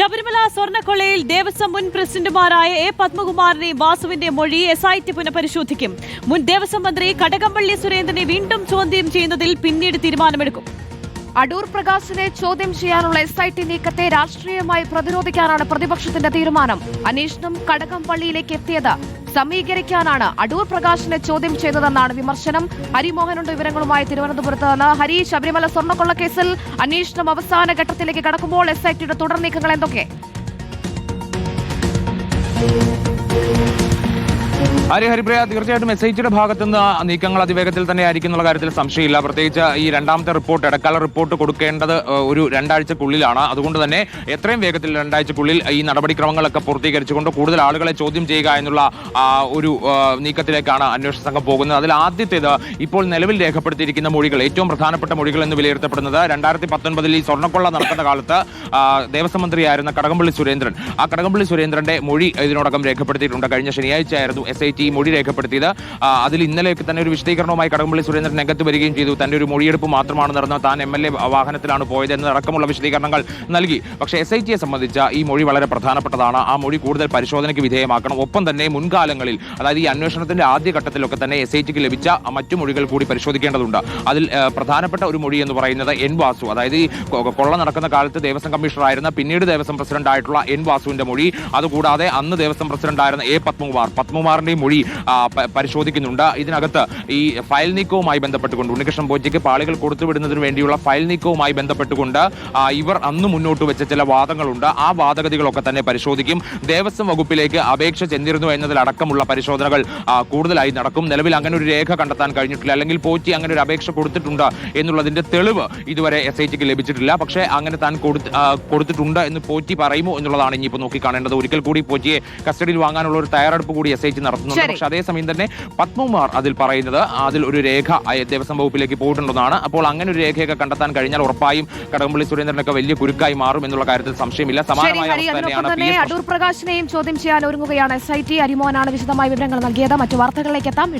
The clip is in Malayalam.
ശബരിമല സ്വർണക്കൊള്ളയിൽ ദേവസ്വം മുൻ പ്രസിഡന്റുമാരായ എ പത്മകുമാറിനെയും വാസുവിന്റെ മൊഴി എസ് ഐ ടി പുനഃപരിശോധിക്കും. മുൻ ദേവസ്വം മന്ത്രി കടകംപള്ളി സുരേന്ദ്രനെ വീണ്ടും ചോദ്യം ചെയ്യുന്നതിൽ പിന്നീട് തീരുമാനമെടുക്കും. അടൂർ പ്രകാശിനെ ചോദ്യം ചെയ്യാനുള്ള എസ് ഐ ടി നീക്കത്തെ രാഷ്ട്രീയമായി പ്രതിരോധിക്കാനാണ് പ്രതിപക്ഷത്തിന്റെ തീരുമാനം. അന്വേഷണം കടകംപള്ളിയിലേക്ക് എത്തിയത്. സമീകരിക്കാനാണ് അടൂർ പ്രകാശിനെ ചോദ്യം ചെയ്തതെന്നാണ് വിമർശനം. ഹരിമോഹനുണ്ട് വിവരങ്ങളുമായി തിരുവനന്തപുരത്ത് നിന്ന്. ഹരി ശബരിമല സ്വർണക്കൊള്ള കേസിൽ അന്വേഷണം അവസാന ഘട്ടത്തിലേക്ക് കടക്കുമ്പോൾ എസ് ഐ ടിയുടെ തുടർ നീക്കങ്ങൾ എന്തൊക്കെ? ഹരി ഹരിപ്രിയ തീർച്ചയായിട്ടും എസ് ഐ ടിയുടെ ഭാഗത്തു നിന്ന് നീക്കങ്ങൾ അതിവേഗത്തിൽ തന്നെ ആയിരിക്കും എന്നുള്ള കാര്യത്തിൽ സംശയമില്ല. പ്രത്യേകിച്ച് ഈ രണ്ടാമത്തെ റിപ്പോർട്ട് ഇടക്കാല റിപ്പോർട്ട് കൊടുക്കേണ്ടത് ഒരു രണ്ടാഴ്ചക്കുള്ളിലാണ്. അതുകൊണ്ട് തന്നെ എത്രയും വേഗത്തിൽ രണ്ടാഴ്ചക്കുള്ളിൽ ഈ നടപടിക്രമങ്ങളൊക്കെ പൂർത്തീകരിച്ചുകൊണ്ട് കൂടുതൽ ആളുകളെ ചോദ്യം ചെയ്യുക എന്നുള്ള ഒരു നീക്കത്തിലേക്കാണ് അന്വേഷണ സംഘം പോകുന്നത്. അതിൽ ആദ്യത്തേത് ഇപ്പോൾ നിലവിൽ രേഖപ്പെടുത്തിയിരിക്കുന്ന മൊഴികൾ ഏറ്റവും പ്രധാനപ്പെട്ട മൊഴികൾ എന്ന് വിലയിരുത്തപ്പെടുന്നത് രണ്ടായിരത്തി പത്തൊൻപതിൽ ഈ സ്വർണക്കൊള്ള നടക്കുന്ന കാലത്ത് ദേവസ്വം മന്ത്രിയായിരുന്ന കടകംപള്ളി സുരേന്ദ്രൻ. ആ കടകംപള്ളി സുരേന്ദ്രന്റെ മൊഴി ഇതിനോടകം രേഖപ്പെടുത്തിയിട്ടുണ്ട്. കഴിഞ്ഞ ശനിയാഴ്ചയായിരുന്നു എസ് ഐ ടി മൊഴി രേഖപ്പെടുത്തിയത്. അതിൽ ഇന്നലെയൊക്കെ തന്നെ ഒരു വിശദീകരണവുമായി കടകംപള്ളി സുരേന്ദ്രൻ രംഗത്ത് വരികയും ചെയ്തു. തന്റെ ഒരു മൊഴിയെടുപ്പ് മാത്രമാണ് നടന്നത്. താൻ എം എൽ എ വാഹനത്തിലാണ് പോയത് എന്നതടക്കമുള്ള വിശദീകരണങ്ങൾ നൽകി. പക്ഷേ എസ് ഐ ടിയെ സംബന്ധിച്ച ഈ മൊഴി വളരെ പ്രധാനപ്പെട്ടതാണ്. ആ മൊഴി കൂടുതൽ പരിശോധനയ്ക്ക് വിധേയമാക്കണം. ഒപ്പം തന്നെ മുൻകാലങ്ങളിൽ അതായത് ഈ അന്വേഷണത്തിന്റെ ആദ്യഘട്ടത്തിലൊക്കെ തന്നെ എസ് ഐ ടിക്ക് ലഭിച്ച മറ്റു മൊഴികൾ കൂടി പരിശോധിക്കേണ്ടതുണ്ട്. അതിൽ പ്രധാനപ്പെട്ട ഒരു മൊഴി എന്ന് പറയുന്നത് എൻ വാസു. അതായത് ഈ കൊള്ള നടക്കുന്ന കാലത്ത് ദേവസ്വം കമ്മീഷണർ ആയിരുന്ന പിന്നീട് ദേവസ്വം പ്രസിഡന്റ് ആയിട്ടുള്ള എൻ വാസുവിന്റെ മൊഴി. അതുകൂടാതെ അന്ന് ദേവസ്വം പ്രസിഡന്റ് ആയിരുന്ന എ പത്മകുമാർ. പത്മകുമാറിന്റെയും മൊഴി പരിശോധിക്കുന്നുണ്ട്. ഇതിനകത്ത് ഈ ഫയൽ നീക്കവുമായി ബന്ധപ്പെട്ടുകൊണ്ട് ഉണ്ണികൃഷ്ണൻ ബോജിക്ക് പാളികൾ കൊടുത്തുവിടുന്നതിന് വേണ്ടിയുള്ള ഫയൽ നീക്കവുമായി ബന്ധപ്പെട്ടുകൊണ്ട് ഇവർ അന്ന് മുന്നോട്ട് വെച്ച ചില വാദങ്ങളുണ്ട്. ആ വാദഗതികളൊക്കെ തന്നെ പരിശോധിക്കും. ദേവസ്വം വകുപ്പിലേക്ക് അപേക്ഷ ചെന്നിരുന്നു എന്നതിലടക്കമുള്ള പരിശോധനകൾ കൂടുതലായി നടക്കും. നിലവിൽ അങ്ങനെ ഒരു രേഖ കണ്ടെത്താൻ കഴിഞ്ഞിട്ടില്ല. അല്ലെങ്കിൽ പോറ്റി അങ്ങനെ ഒരു അപേക്ഷ കൊടുത്തിട്ടുണ്ട് എന്നുള്ളതിന്റെ തെളിവ് ഇതുവരെ എസ് ഐ ടിക്ക് ലഭിച്ചിട്ടില്ല. പക്ഷേ അങ്ങനെ താൻ കൊടുത്ത്- കൊടുത്തിട്ടുണ്ട് എന്ന് പോറ്റി പറയുമോ എന്നുള്ളതാണ് ഇനിയിപ്പോൾ നോക്കിക്കാണേണ്ടത്. ഒരിക്കൽ കൂടി പോറ്റിയെ കസ്റ്റഡിയിൽ വാങ്ങാനുള്ള ഒരു തയ്യാറെടുപ്പ് കൂടി എസ് ഐ ടി നടത്തുന്നുണ്ട്. ശരി. പക്ഷെ അതേസമയം തന്നെ പത്മകുമാർ അതിൽ പറയുന്നത് അതിൽ ഒരു രേഖ ദേവസ്വം വകുപ്പിലേക്ക് പോയിട്ടുണ്ടെന്നാണ്. അപ്പോൾ അങ്ങനെ ഒരു രേഖയൊക്കെ കണ്ടെത്താൻ കഴിഞ്ഞാൽ ഉറപ്പായും കടകംപള്ളി സുരേന്ദ്രനൊക്കെ വലിയ കുരുക്കായി മാറും എന്നുള്ള കാര്യത്തിൽ സംശയമില്ല. സമാനമായ അടൂർ പ്രകാശിനെയും ചോദ്യം ചെയ്യാൻ ഒരുങ്ങുകയാണ്. എസ് ഐ ടി ഹരിമോഹനാണ് വിശദമായ വിവരങ്ങൾ നൽകിയത്. മറ്റു വാർത്തകളിലേക്ക് എത്താം.